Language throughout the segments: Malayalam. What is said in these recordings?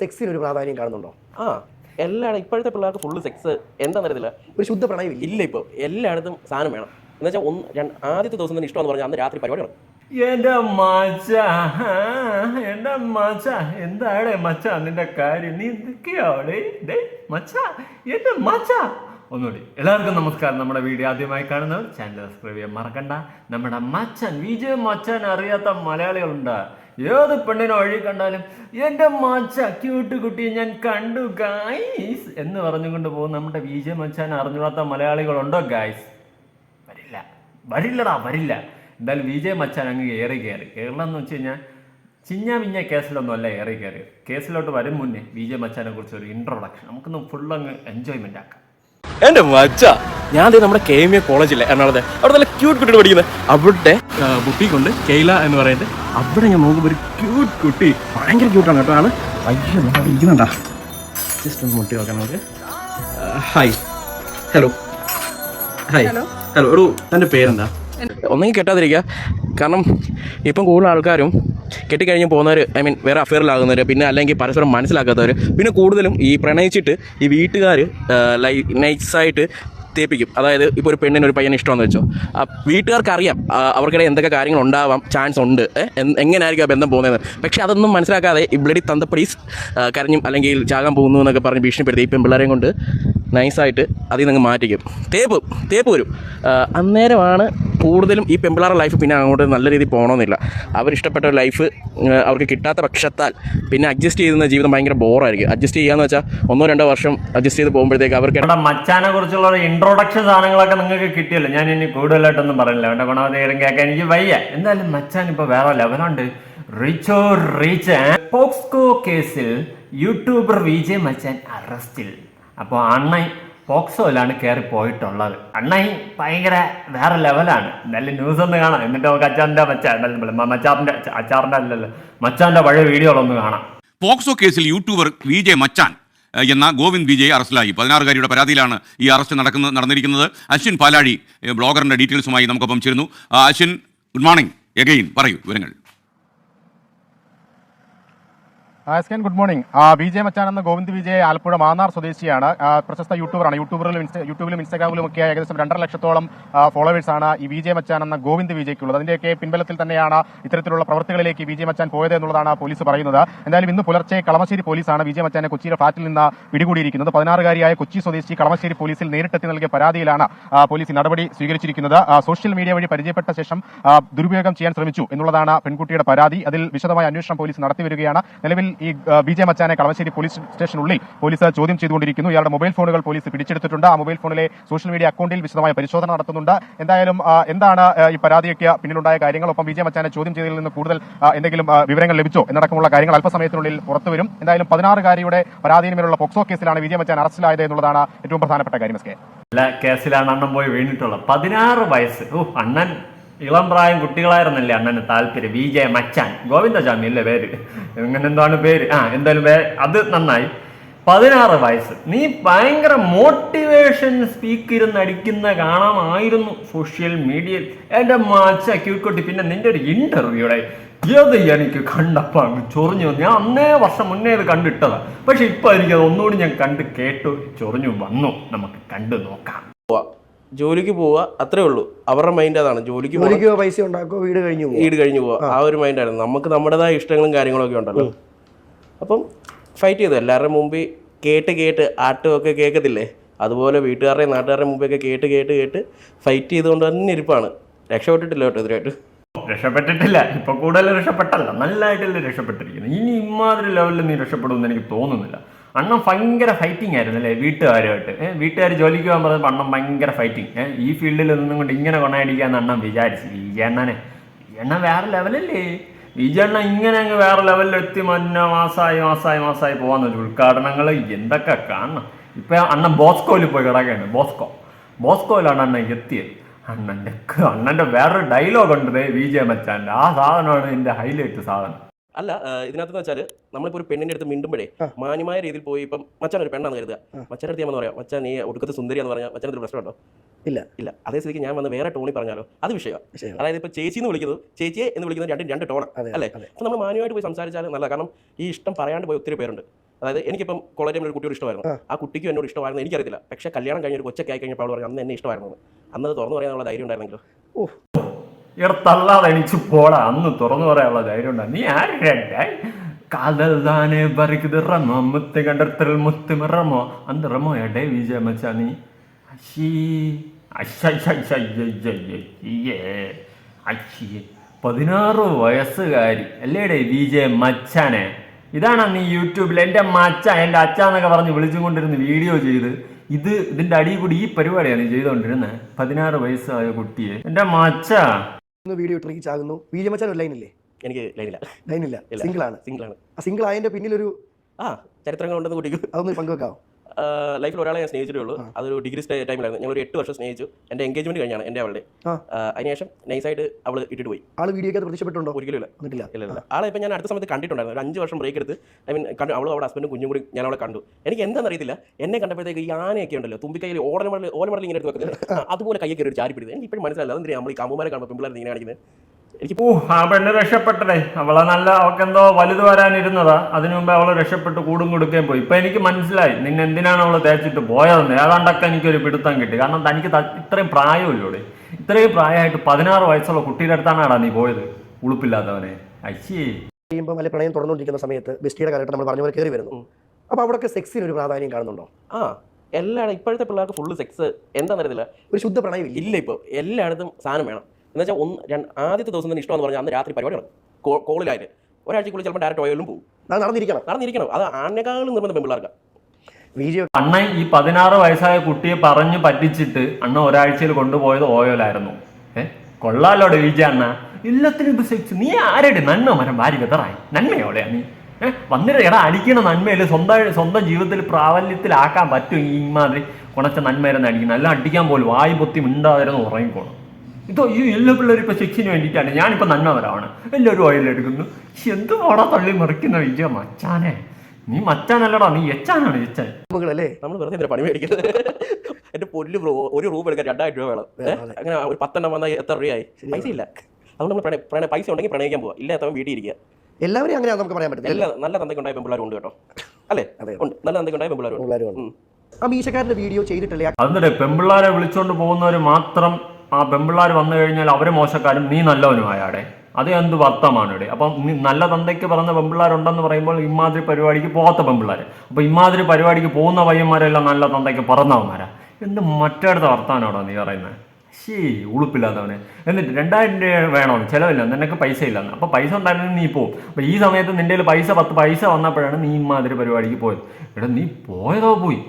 സെക്സിന് ഒരു പ്രാധാന്യം കാണുന്നുണ്ടോ? ആ എല്ലായിടത്തും ഇപ്പോഴത്തെ പിള്ളേർക്ക് ഫുള്ള് സെക്സ് എന്താണെന്ന് അറിയത്തില്ല ഒരു ശുദ്ധ പ്രണയം ഇല്ല ഇപ്പോൾ എല്ലായിടത്തും സാധനം വേണം. എന്ന് വെച്ചാൽ ഒന്ന് രണ്ട് ആദ്യത്തെ ദിവസം തന്നെ ഇഷ്ടമെന്ന് പറഞ്ഞാൽ അന്ന് രാത്രി പരിപാടിയാണ് എന്റെ മച്ച എന്റെ മച്ച എന്താടെ മച്ച നിന്റെ കാര്യം? നീ എന്തൊക്കെയാടെ ഡേ മച്ച എന്റെ മച്ച ഒന്നുകൂടി. എല്ലാവർക്കും നമസ്കാരം. നമ്മുടെ വീഡിയോ ആദ്യമായി കാണുന്നവർ ചാനൽ സബ്സ്ക്രൈബ് ചെയ്യാൻ മറക്കണ്ട. നമ്മുടെ മച്ചൻ വിജയ് മച്ചൻ അറിയാത്ത മലയാളികളുണ്ട്. ഏത് പെണ്ണിനെ വഴി കണ്ടാലും എന്റെ മച്ച ക്യൂട്ട് കുട്ടിയെ ഞാൻ കണ്ടു ഗായ്സ് എന്ന് പറഞ്ഞുകൊണ്ട് പോകും നമ്മുടെ വിജയ് മച്ചാൻ അറിഞ്ഞുകൂടാത്ത മലയാളികളുണ്ടോ ഗായ്സ് വരില്ല. വരില്ലടാ വരില്ല. എന്തായാലും വിജയ് മച്ചാൻ അങ്ങ് ഏറി കയറി. കേരളം എന്ന് വെച്ച് കഴിഞ്ഞാൽ ചിഞ്ഞ മിഞ്ഞ കേസിലൊന്നും അല്ല ഏറി കയറി കേസിലോട്ട് വരും മുന്നേ വിജയ് മച്ചാനെ കുറിച്ച് ഒരു ഇൻട്രൊഡക്ഷൻ നമുക്കൊന്ന് ഫുൾ അങ്ങ് എൻജോയ്മെന്റ് ആക്കാം. എന്റെ മച്ച ഞാൻ നമ്മുടെ കെ എം എ കോളേജില്ലേ എറണാകുളത്തെ. അവിടെ നല്ല ക്യൂട്ട് കുട്ടികൾ പഠിക്കുന്നത് അവിടെ കൊണ്ട് കെയ്ല എന്ന് പറയുന്നത്. അവിടെ ഞാൻ നോക്കുമ്പോൾ ഒരു ക്യൂട്ട് കുട്ടി. ഭയങ്കര ക്യൂട്ടാണ് കേട്ടോ ആണ് അയ്യോ നമ്മൾ ഇരിക്കുന്നുണ്ടാ. ജസ്റ്റ് ഒന്ന് മുട്ടി നോക്കാം നമുക്ക്. ഹായ് ഹലോ ഹായ് ഹലോ ഒരു തന്റെ പേരെന്താ? ഒന്നെങ്കിൽ കെട്ടാതിരിക്കുക കാരണം ഇപ്പം കൂടുതൽ ആൾക്കാരും കെട്ടിക്കഴിഞ്ഞ് പോകുന്നവർ ഐ മീൻ വേറെ അഫെയറിലാകുന്നവർ പിന്നെ അല്ലെങ്കിൽ പരസ്പരം മനസ്സിലാക്കാത്തവർ പിന്നെ കൂടുതലും ഈ പ്രണയിച്ചിട്ട് ഈ വീട്ടുകാർ ലൈ നൈസായിട്ട് തേപ്പിക്കും. അതായത് ഇപ്പോൾ ഒരു പെണ്ണിന് ഒരു പയ്യനെ ഇഷ്ടമെന്ന് വെച്ചോ. ആ അറിയാം അവർക്കിടെ എന്തൊക്കെ കാര്യങ്ങൾ ഉണ്ടാവാം ചാൻസ് ഉണ്ട് എങ്ങനെയായിരിക്കും ആ ബന്ധം പോകുന്നത്. പക്ഷേ അതൊന്നും മനസ്സിലാക്കാതെ ഇവിടെ തന്തപ്പടീസ് കരഞ്ഞും അല്ലെങ്കിൽ ചാകാൻ പോകുന്നു എന്നൊക്കെ പറഞ്ഞ് ഭീഷണിപ്പെടുത്തി ഇപ്പം പിള്ളേരെയും കൊണ്ട് നൈസായിട്ട് അതിൽ നിന്ന് മാറ്റിക്കും. തേപ്പ് തേപ്പ് വരും. അന്നേരമാണ് കൂടുതലും ഈ പെമ്പിളാറ ലൈഫ് പിന്നെ അങ്ങോട്ട് നല്ല രീതിയിൽ പോകണമെന്നില്ല അവരിഷ്ടപ്പെട്ട ഒരു ലൈഫ് അവർക്ക് കിട്ടാത്ത പക്ഷത്താൽ പിന്നെ അഡ്ജസ്റ്റ് ചെയ്യുന്ന ജീവിതം ഭയങ്കര ബോറായിരിക്കും അഡ്ജസ്റ്റ് ചെയ്യാന്ന് വെച്ചാൽ ഒന്നോ രണ്ടോ വർഷം അഡ്ജസ്റ്റ് ചെയ്ത് പോകുമ്പോഴത്തേക്ക് അവർക്ക് മച്ചാനെ കുറിച്ചുള്ള ഒരു ഇൻട്രൊഡക്ഷൻ സാധനങ്ങളൊക്കെ നിങ്ങൾക്ക് കിട്ടിയല്ലോ. ഞാൻ ഇനി കൂടുതലായിട്ടൊന്നും പറയില്ല. അവന്റെ ഗുണവധികാരം കേൾക്കാൻ എനിക്ക് വയ്യ. എന്തായാലും മച്ചാൻ ഇപ്പൊ വേറെ ലെവലുണ്ട് റിച്ചോ റീച്ച് പോക്സ്കോ കേസിൽ യൂട്യൂബർ വിജയ് മച്ചാൻ അറസ്റ്റിൽ അപ്പോൾ അണ്ണൻ പോക്സോയിലാണ് കയറി പോയിട്ടുള്ളത്. അണ്ണായി ഭയങ്കര വേറെ ലെവലാണ്. നല്ല ന്യൂസ് ഒന്ന് കാണാം. എന്നിട്ട് നമുക്ക് അച്ചാറിന്റെ മച്ചാ മച്ചാറിന്റെ അച്ചാറിന്റെ അല്ലല്ലോ. മച്ചാന്റെ പഴയ വീഡിയോകളൊന്ന് കാണാം. പോക്സോ കേസിൽ യൂട്യൂബർ വി ജെ മച്ചാൻ എന്ന ഗോവിന്ദ് വിജയ് അറസ്റ്റിലായി. പതിനാറുകാരിയുടെ പരാതിയിലാണ് ഈ അറസ്റ്റ് നടക്കുന്ന നടന്നിരിക്കുന്നത്. അശ്വിൻ പാലാഴി ബ്ലോഗറിന്റെ ഡീറ്റെയിൽസുമായി നമുക്കൊപ്പം ചേരുന്നു. Ashwin good morning. എഗെയിൻ പറയൂ വിവരങ്ങൾ. എസ്കൻ ഗുഡ് മോർണിംഗ്. വി ജെ മച്ചാൻ എന്ന ഗോവിന്ദ് വിജയ് ആലപ്പുഴ മാന്നാർ സ്വദേശിയാണ്. പ്രശസ്ത യൂട്യൂബറാണ്. യൂട്യൂബറിലും യൂട്യൂബിലും ഇൻസ്റ്റാഗ്രാമിലും ഒക്കെ ഏകദേശം രണ്ടര ലക്ഷത്തോളം ഫോളോവേഴ്സ് ആണ് ഈ വി ജെ മച്ചാൻ എന്ന ഗോവിന്ദ് വിജയ്ക്കുള്ളത് അതിന്റെയൊക്കെ പിൻബലത്തിൽ തന്നെയാണ് ഇത്തരത്തിലുള്ള പ്രവൃത്തികളിലേക്ക് വി ജെ മച്ചാൻ പോയത് എന്നുള്ളതാണ് പോലീസ് പറയുന്നത്. എന്തായാലും ഇന്ന് പുലർച്ചെ കളമശ്ശേരി പോലീസാണ് വി ജെ മച്ചാനെ കൊച്ചിയിലെ ഫ്ളാറ്റിൽ നിന്ന് പിടികൂടിയിരിക്കുന്നത്. പതിനാറുകാരിയായ കൊച്ചി സ്വദേശി കളമശ്ശേരി പോലീസിൽ നേരിട്ടെത്തി നൽകിയ പരാതിയിലാണ് പോലീസ് നടപടി സ്വീകരിച്ചിരിക്കുന്നത്. സോഷ്യൽ മീഡിയ വഴി പരിചയപ്പെട്ട ശേഷം ദുരുപയോഗം ചെയ്യാൻ ശ്രമിച്ചു എന്നുള്ളതാണ് പെൺകുട്ടിയുടെ പരാതി. അതിൽ വിശദമായ അന്വേഷണം പോലീസ് നടത്തിവരികയാണ്. നിലവിൽ ഈ ബി ജെ മച്ചാനെ കളമശ്ശേരി പോലീസ് സ്റ്റേഷനുള്ളിൽ പോലീസ് ചോദ്യം ചെയ്തുകൊണ്ടിരിക്കുന്നു. ഇയാളുടെ മൊബൈൽ ഫോണുകൾ പോലീസ് പിടിച്ചെടുത്തിട്ടുണ്ട്. ആ മൊബൈൽ ഫോണിലെ സോഷ്യൽ മീഡിയ അക്കൗണ്ടിൽ വിശദമായ പരിശോധന നടത്തുന്നുണ്ട്. എന്തായാലും എന്താണ് ഈ പരാതിയൊക്കെ പിന്നിലുണ്ടായ കാര്യങ്ങൾ ഒപ്പം ബി ജെ മച്ചാനെ ചോദ്യം ചെയ്തതിൽ നിന്ന് കൂടുതൽ എന്തെങ്കിലും വിവരങ്ങൾ ലഭിച്ചോ എന്നടക്കമുള്ള കാര്യങ്ങൾ അല്പസമയത്തിനുള്ളിൽ പുറത്തുവരും എന്തായാലും പതിനാറുകാരിയുടെ പരാതിയിന്മേലുള്ള പോക്സോ കേസിലാണ് ബി ജെ മച്ചാൻ അറസ്റ്റിലായത് എന്നുള്ളതാണ് ഏറ്റവും പ്രധാനപ്പെട്ട കാര്യം കേസിലാണ് അണ്ണൻ പോയി വീണിട്ടുള്ളത്. പതിനാറ് വയസ്സ്. ഓ അണ്ണൻ. ഇളം പ്രായം കുട്ടികളായിരുന്നല്ലേ അണ്ണന് താല്പര്യം? വി. ജെ. മച്ചാൻ. ഗോവിന്ദസ്വാമി അല്ലേ പേര്? എങ്ങനെ എന്താണ് പേര്? ആ എന്തായാലും അത് നന്നായി. പതിനാറ് വയസ്സ്. നീ ഭയങ്കര മോട്ടിവേഷൻ സ്പീക്കർ അടിക്കുന്ന കാണാമായിരുന്നു സോഷ്യൽ മീഡിയയിൽ എന്റെ മച്ച ക്യൂക്കുട്ടി പിന്നെ നിന്റെ ഒരു ഇന്റർവ്യൂടെ ഏത് എനിക്ക് കണ്ടപ്പോ അങ്ങ് ചൊറിഞ്ഞു. ഞാൻ അന്നേ വർഷം മുന്നേ ഇത് കണ്ടിട്ടതാ. പക്ഷെ ഇപ്പൊ എനിക്ക് അത് ഒന്നുകൂടി ഞാൻ കണ്ട് കേട്ടു. ചൊറിഞ്ഞു വന്നു. നമുക്ക് കണ്ടു നോക്കാം. ജോലിക്ക് പോവുക അത്രേ ഉള്ളൂ. അവരുടെ മൈൻഡ് അതാണ്. ജോലിക്ക് പോകണം പൈസ ഉണ്ടാക്കുക വീട് കഴിഞ്ഞു പോകും വീട് കഴിഞ്ഞ് പോവുക ആ. ഒരു മൈൻഡായിരുന്നു നമുക്ക് നമ്മുടേതായ ഇഷ്ടങ്ങളും കാര്യങ്ങളൊക്കെ ഉണ്ടല്ലോ. അപ്പം ഫൈറ്റ് ചെയ്തു. എല്ലാവരുടെ മുമ്പിൽ കേട്ട് കേട്ട് ആട്ടുമൊക്കെ കേൾക്കത്തില്ലേ? അതുപോലെ വീട്ടുകാരുടെയും നാട്ടുകാരുടെ മുമ്പൊക്കെ കേട്ട് കേട്ട് കേട്ട് ഫൈറ്റ് ചെയ്തുകൊണ്ട് തന്നെ ഇരിപ്പാണ്. രക്ഷപ്പെട്ടിട്ടില്ല കേട്ടോ ഇതിനായിട്ട് രക്ഷപ്പെട്ടിട്ടില്ല. ഇപ്പൊ കൂടുതൽ രക്ഷപ്പെട്ടല്ല. നല്ലതായിട്ടല്ലേ രക്ഷപ്പെട്ടിരിക്കുന്നത്. ഇനി ഇമാതിരി ലെവലിൽ നീ രക്ഷപ്പെടുമെന്ന് എനിക്ക് തോന്നുന്നില്ല. അണ്ണൻ ഭയങ്കര ഫൈറ്റിംഗ് ആയിരുന്നു അല്ലേ വീട്ടുകാരുമായിട്ട്? വീട്ടുകാർ ജോലിക്ക് പോകാൻ പറഞ്ഞപ്പോൾ അണ്ണൻ ഭയങ്കര ഫൈറ്റിംഗ് ഈ ഫീൽഡിൽ നിന്നും കൊണ്ട് ഇങ്ങനെ കൊണയടിക്കാന്ന് അണ്ണൻ വിചാരിച്ചു. വിജയണ്ണനെ വിജയണ്ണൻ വേറെ ലെവലല്ലേ വിജയണ്ണ ഇങ്ങനെ അങ്ങ് വേറെ ലെവലിൽ എത്തി മന്ന മാസമായി മാസമായി മാസമായി പോകാന്ന് ഉദ്ഘാടനങ്ങൾ എന്തൊക്കെ കാണണം. ഇപ്പൊ അണ്ണൻ ബോസ്കോയിൽ പോയി കിടക്കുകയാണ് ബോസ്കോ. ബോസ്കോയിലാണ് അണ്ണൻ എത്തിയത്. അണ്ണന്റെ അണ്ണന്റെ വേറൊരു ഡയലോഗ് ഉണ്ട് വി ജെ മച്ചാന്റെ ആ സാധനമാണ് എന്റെ ഹൈലൈറ്റ് സാധനം. അല്ല ഇതിനകത്ത് വെച്ചാൽ നമ്മളിപ്പോൾ ഒരു പെണ്ണിന്റെ അടുത്ത് മിണ്ടുമ്പോഴേ മാന്യമായ രീതിയിൽ പോയി ഇപ്പം മച്ചാൻ ഒരു പെണ്ണാന്ന് കരുതുക. മച്ചാൻ അടുത്ത് ഞാൻ പറയാം മച്ചാൻ നീ ഒടുക്കത്തെ സുന്ദരിയാന്ന് പറഞ്ഞാൽ മച്ചാൻ പ്രശ്നമുണ്ടോ ഇല്ല. ഇല്ല. അതേ സ്ഥിതിക്ക് ഞാൻ വന്ന് വേറെ ടോണിൽ പറഞ്ഞാലോ? അത് വിഷയമാണ്. അതായത് ഇപ്പോൾ ചേച്ചി എന്ന് വിളിക്കുന്നത് ചേച്ചിയെ എന്ന് വിളിക്കുന്നത് രണ്ടും രണ്ട് ടോൺ അല്ലേ. അപ്പോൾ നമ്മൾ മാന്യമായിട്ട് പോയി സംസാരിച്ചാൽ നല്ല കാരണം ഈ ഇഷ്ടം പറയാണ്ട് പോയി ഒത്തിരി പേരുണ്ട്. അതായത് എനിക്കിപ്പം കോളേജിൽ ഒരു കുട്ടിയോട് ഇഷ്ടമായിരുന്നു. ആ. കുട്ടിക്കും എന്നോട് ഇഷ്ടമായിരുന്നു എനിക്കറിയില്ല പക്ഷേ കല്യാണം കഴിഞ്ഞ ഒരു കൊച്ചൊക്കെ ആയി കഴിഞ്ഞപ്പോൾ അവൾ പറഞ്ഞു അന്ന് എന്നെ ഇഷ്ടമായിരുന്നു എന്ന്. അന്ന് അത് തുറന്നു പറയാനുള്ള ധൈര്യം ഉണ്ടായിരുന്നെങ്കിൽ ഇട തള്ളാതെ എണീച്ച് പോടാ. അന്ന് തുറന്നു പറയാനുള്ള ധൈര്യം ഉണ്ടാ നീ ആരുടെ കാതൽ താനെ പറിക്കുന്നത് റമോ. മുത്ത് കണ്ടെത്തൽ മുത്ത് റമോ. അന്ന് റമോ എടേ വിജയ മച്ചാ നീ. പതിനാറ് വയസ്സുകാരി. അല്ലേടേ വിജയ മച്ചാനെ. ഇതാണ് നീ യൂട്യൂബിൽ എന്റെ മച്ച എന്റെ അച്ഛ എന്നൊക്കെ പറഞ്ഞ് വിളിച്ചും കൊണ്ടിരുന്ന് വീഡിയോ ചെയ്ത്. ഇത് ഇതിന്റെ അടിയിൽ കൂടി ഈ പരിപാടിയാണ് ചെയ്തുകൊണ്ടിരുന്നത് പതിനാറ് വയസ്സായ കുട്ടിയെ. എന്റെ മച്ച ഇന്ന് വീഡിയോ ഇട്ട് റീച്ച് ആകുന്നു. ബി ജെ മച്ചാൻ ഒരു ലൈനില്ലേ എനിക്ക് ലൈനില്ല ലൈനില്ല സിംഗിൾ ആണ്. സിംഗിൾ ആണ്. ആ സിംഗിൾ ആയതിന്റെ പിന്നിലൊരു ആ ചരിത്രങ്ങൾ ഉണ്ടെന്ന് കൂട്ടിക്കും. അതൊന്ന് പങ്കുവെക്കാവോ? ലൈഫിൽ ഒരാളെ ഞാൻ സ്നേഹിച്ചിട്ടേ ഉള്ളൂ. അതൊരു ഡിഗ്രി സ്റ്റേ ടൈമിലായിരുന്നു ഞങ്ങൾ ഒരു എട്ട് വർഷം സ്നേഹിച്ചു. എന്റെ എൻഗേജ്മെന്റ് കഴിഞ്ഞാണ് എന്റെ അവളുടെ. അതിനുശേഷം നൈസായിട്ട് അവൾ ഇട്ടിട്ട് പോയി. ആൾ വീഡിയോ പ്രത്യക്ഷപ്പെട്ടുണ്ടോ ഒരിക്കലും ഇല്ല. ഇല്ല ഇല്ല ആളെ ഇപ്പം ഞാൻ അടുത്ത സമയത്ത് കണ്ടിട്ടുണ്ടായിരുന്നു. ഒരു അഞ്ച് വർഷം ബ്രേക്ക് എടുത്ത്. ഐ മീൻ കണ്ടു അവളും അവളുടെ ഹസ്ബൻഡും കുഞ്ഞും കൂടി ഞാൻ അവളെ കണ്ടു. എനിക്ക് എന്താണെന്ന് അറിയത്തില്ല. എന്നെ കണ്ടപ്പോഴത്തേക്ക് ഈ ആനയൊക്കെ ഉണ്ടല്ലോ തുമ്പിക്കൈയിൽ ഓടന മടൽ ഓല മടൽ ഇങ്ങനെ എടുത്ത് വെക്കുന്നത്. അതുപോലെ കയ്യൊക്കെ ഒരു ചാരി പിടിച്ചത് എനിക്ക് ഇപ്പോഴും മനസ്സിലായില്ല. അതെന്തിനാ നമ്മൾ ഈ കമ്മുമാരെ കാണുമ്പോൾ പിള്ളേർ ഇങ്ങനെ കാണിക്കുന്നത്? എനിക്ക് ഓ ആ പെണ്ണ് രക്ഷപ്പെട്ടതേ. അവളെ നല്ല അവക്കെന്തോ വലുത് വരാനിരുന്നതാ. അതിനു മുമ്പ് അവൾ രക്ഷപ്പെട്ട് കൂടും കൊടുക്കുകയും പോയി. ഇപ്പൊ എനിക്ക് മനസ്സിലായി. നിന്നെ എന്തിനാണ് അവൾ തേച്ചിട്ട് പോയതെന്ന്? ഏതാണ്ടൊക്കെ എനിക്കൊരു പിടുത്തം കിട്ടി. കാരണം തനിക്ക് ഇത്രയും പ്രായമില്ലോടെ. ഇത്രയും പ്രായമായിട്ട് പതിനാറ് വയസ്സുള്ള കുട്ടിയുടെ അടുത്താണാടാ നീ പോയത്. ഉളുപ്പില്ലാത്തവനെ. അയ്യേ. അല്ലെ പ്രണയം തുടർന്നുകൊണ്ടിരിക്കുന്ന സമയത്ത് ബിസ്റ്റിയുടെ കാലഘട്ടം നമ്മൾ പറഞ്ഞ പോലെ കയറി വരുന്നു. അപ്പോൾ അവിടെയൊക്കെ സെക്സിന് ഒരു പ്രാധാന്യം കാണുന്നുണ്ടോ? ആ എല്ലാ ഇപ്പോഴത്തെ പിള്ളേർക്ക് ഫുള്ള് സെക്സ് എന്താ അറിയത്തില്ല. ഒരു ശുദ്ധ പ്രണയം ഇല്ല ഇപ്പോൾ എല്ലായിടത്തും സാധനം വേണം. എന്ന് വെച്ചാൽ ഒന്ന് രണ്ട് ആദ്യത്തെ ദിവസം തന്നെ ഇഷ്ടമെന്ന് പറഞ്ഞാൽ അന്ന് രാത്രി പരിപാടി നടക്കും കോളിലായിട്ട്. ഒരാഴ്ചക്കുള്ളിൽ ചിലപ്പോൾ ഡയറക്റ്റ് ഓയിലും പോകും. അത് നടന്നിരിക്കണം. നടന്നിരിക്കണം. അത് ആണിനേക്കാളും നിർബന്ധം പെൺപിള്ളേർക്ക്. അണ്ണൻ ഈ പതിനാറ് വയസ്സായ കുട്ടിയെ പറഞ്ഞു പറ്റിച്ചിട്ട് അണ്ണ ഒരാഴ്ചയിൽ കൊണ്ടുപോയത് ഓയോലായിരുന്നു. ഏ? കൊള്ളാലോടെ വിജയ അണ്ണ. എല്ലാത്തിനും സെക്സ് നീ ആരുടെ നന്മ മരം ഭാര്യ വെതറായി? നന്മയോടെ നീ. ഏ? വന്നിട്ട് എടാ അടിക്കണ നന്മയിൽ സ്വന്തം സ്വന്തം ജീവിതത്തിൽ പ്രാബല്യത്തിലാക്കാൻ പറ്റും ഈ മാതിരി കുണച്ച നന്മയിരുന്ന് അടിക്കണം എല്ലാം അടിക്കാൻ പോലും വായു പൊത്തി മിണ്ടാതിരുന്ന് ഉറങ്ങിക്കോണം ഇതോ ഈ എല്ലാ പിള്ളേർ ഇപ്പൊ സെക്സിന് വേണ്ടിയിട്ടാണ്. ഞാനിപ്പോൾ നന്മവരാണ് എല്ലാവരും ഓയിലെടുക്കുന്നു. എന്ത് പോടാ തള്ളി മറിക്കുന്ന വിജയ മച്ചാനെ? നീ മച്ചാനല്ലടാ നീ എച്ചാനാണ് എച്ചാൻ? നമ്മൾ വെറുതെ പണി മേടിക്കുന്നത്? എന്റെ പൊല്ലു ബ്രോ ഒരു റൂം എടുക്കാൻ രണ്ടായിരം രൂപ വേണം. അങ്ങനെ ഒരു പത്തെണ്ണം വന്നാൽ എത്ര രൂപയായി? പൈസ ഇല്ല. അതുകൊണ്ട് നമ്മൾ പ്രണയ പ്രണയ പൈസ ഉണ്ടെങ്കിൽ പ്രണയിക്കാൻ പോവാ. ഇല്ലാത്തവൻ വീട്ടിൽ ഇരിക്കുക. എല്ലാവരും അങ്ങനെ നമുക്ക് പറയാൻ പറ്റില്ല എല്ലാ നല്ല തന്തയ്ക്കുണ്ടായ ഉണ്ട് കേട്ടോ. അല്ലേ? അതെ. ഉണ്ട്. നല്ല തന്തയ്ക്കുണ്ടായ ഉണ്ടായ ഉണ്ട്. ആ മീശക്കാരന്റെ വീഡിയോ ചെയ്തിട്ടില്ലേ? അതിന്റെ പെമ്പിള്ളാരെ വിളിച്ചോണ്ട് പോകുന്നവർ മാത്രം ആ പെമ്പിള്ളാർ വന്നു കഴിഞ്ഞാൽ അവർ മോശക്കാരും നീ നല്ലവനുമായാടെ അത് എന്ത് വർത്തമാണ് ഇവിടെ അപ്പം നല്ല തന്തയ്ക്ക് പറഞ്ഞ പെമ്പിള്ളാരുണ്ടെന്ന് പറയുമ്പോൾ ഇമാതിരി പരിപാടിക്ക് പോകാത്ത പെമ്പിള്ളാർ അപ്പോൾ ഇമാതിരി പരിപാടിക്ക് പോകുന്ന പയ്യന്മാരെല്ലാം നല്ല തന്തയ്ക്ക് പറഞ്ഞവന്മാരാ. എന്ത് മറ്റടുത്ത വർത്താനോടാ നീ പറയുന്നത് ശീ ഉളുപ്പില്ലാത്തവന്. എന്നിട്ട് രണ്ടായിരം രൂപ വേണമെന്ന് ചിലവില്ല. നിനക്ക് പൈസ ഇല്ലെന്ന് അപ്പോൾ പൈസ ഉണ്ടായിരുന്നെങ്കിൽ നീ പോകും അപ്പോൾ ഈ സമയത്ത് നിന്റെ കയ്യിൽ പൈസ പത്ത് പൈസ വന്നപ്പോഴാണ് നീ ഇമാതിരി പരിപാടിക്ക് പോയത്. എടാ നീ പോയതോ പോയി.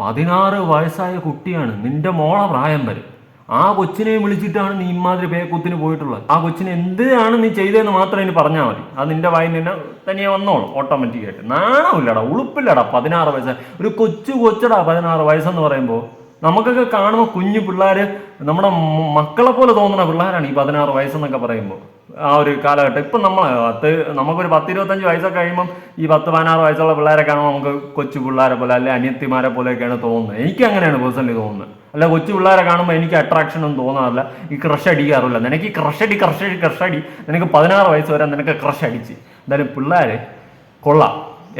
പതിനാറ് വയസ്സായ കുട്ടിയാണ്. നിന്റെ മോളെ പ്രായം വരും. ആ കൊച്ചിനെ വിളിച്ചിട്ടാണ് നീ ഇമാതിരി പേക്കൂത്തിന് പോയിട്ടുള്ളത്. ആ കൊച്ചിനെ എന്തിനാണ് നീ ചെയ്തതെന്ന് മാത്രം ഇനി പറഞ്ഞാൽ മതി. അത് നിന്റെ വായിൽ തന്നെ തനിയെ വന്നോളും ഓട്ടോമാറ്റിക്കായിട്ട് നാണമില്ലടാ ഉളുപ്പില്ലടാ പതിനാറ് വയസ്സ്. ഒരു കൊച്ചു കൊച്ചടാ പതിനാറ് വയസ്സെന്ന് പറയുമ്പോൾ നമുക്കൊക്കെ കാണുമ്പോൾ കുഞ്ഞു പിള്ളേർ നമ്മുടെ മക്കളെ പോലെ തോന്നുന്ന പിള്ളേരാണ് ഈ പതിനാറ് വയസ്സെന്നൊക്കെ പറയുമ്പോൾ ആ ഒരു കാലഘട്ടം. ഇപ്പം നമ്മൾ പത്ത് നമുക്കൊരു പത്ത് ഇരുപത്തഞ്ച് വയസ്സൊക്കെ കഴിയുമ്പം ഈ പത്ത് പതിനാറ് വയസ്സുള്ള പിള്ളേരെ കാണുമ്പോൾ നമുക്ക് കൊച്ചു പിള്ളേരെ പോലെ അല്ലെ അനിയത്തിമാരെ പോലെയൊക്കെയാണ് തോന്നുന്നത്. എനിക്ക് അങ്ങനെയാണ് പേഴ്സണലി തോന്നുന്നത്. അല്ല കൊച്ചു പിള്ളേരെ കാണുമ്പോൾ എനിക്ക് അട്രാക്ഷൻ ഒന്നും തോന്നാറില്ല. ഈ ക്രഷ് അടിക്കാറില്ല. നിനക്ക് ഈ ക്രഷ് അടി ക്രഷ് അടി ക്രഷ് അടി. നിനക്ക് പതിനാറ് വയസ്സ് വരെ നിനക്ക് ക്രഷ് അടിച്ച്. എന്തായാലും പിള്ളേര് കൊള്ളാം.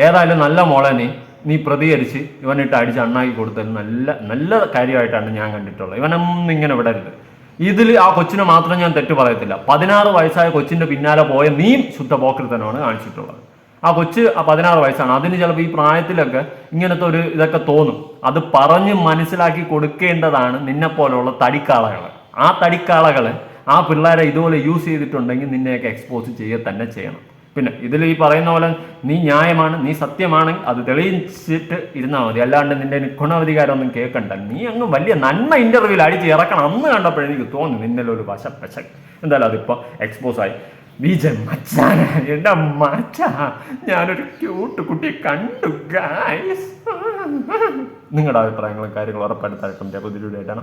ഏതായാലും നല്ല മോളെ നീ. നീ പ്രതികരിച്ച് ഇവനിട്ട് അടിച്ച് അണ്ണാക്കി കൊടുത്തത് നല്ല നല്ല കാര്യമായിട്ടാണ് ഞാൻ കണ്ടിട്ടുള്ളത്. ഇവനൊന്നും ഇങ്ങനെ വിടരുത്. ഇതിൽ ആ കൊച്ചിനെ മാത്രം ഞാൻ തെറ്റ് പറയത്തില്ല. പതിനാറ് വയസ്സായ കൊച്ചിന്റെ പിന്നാലെ പോയ നീയും ശുദ്ധ പോക്കൃത്തനമാണ് കാണിച്ചിട്ടുള്ളത്. ആ കൊച്ച് പതിനാറ് വയസ്സാണ്. അതിന് ചിലപ്പോൾ ഈ പ്രായത്തിലൊക്കെ ഇങ്ങനത്തെ ഒരു ഇതൊക്കെ തോന്നും. അത് പറഞ്ഞ് മനസ്സിലാക്കി കൊടുക്കേണ്ടതാണ് നിന്നെ പോലെയുള്ള തടിക്കാളകൾ ആ തടിക്കാളകൾ ആ പിള്ളേരെ ഇതുപോലെ യൂസ് ചെയ്തിട്ടുണ്ടെങ്കിൽ നിന്നെയൊക്കെ എക്സ്പോസ് ചെയ്യുക തന്നെ ചെയ്യണം. പിന്നെ ഇതിൽ ഈ പറയുന്ന പോലെ നീ ന്യായമാണ് നീ സത്യമാണ് അത് തെളിയിച്ചിട്ട് ഇരുന്നാൽ മതി. അല്ലാണ്ട് നിന്റെ ഗുണവധികാരമൊന്നും കേൾക്കണ്ട. നീ അങ്ങ് വലിയ നന്മ ഇന്റർവ്യൂവിൽ അടിച്ച് ഇറക്കണം. അന്ന് കണ്ടപ്പോഴേ എനിക്ക് തോന്നി നിന്നെ ഒരു വശ പശ എന്തായാലും അതിപ്പോ എക്സ്പോസ് ആയി. വിജയ് മച്ചാന എന്റെ മച്ച ഞാനൊരു ക്യൂട്ട് കുട്ടിയെ കണ്ടു ഗായ്സ് നിങ്ങളുടെ അഭിപ്രായങ്ങളും കാര്യങ്ങളും ഉറപ്പായിട്ട് താഴെ പുതിയ വീഡിയോ ആയിട്ടാണ്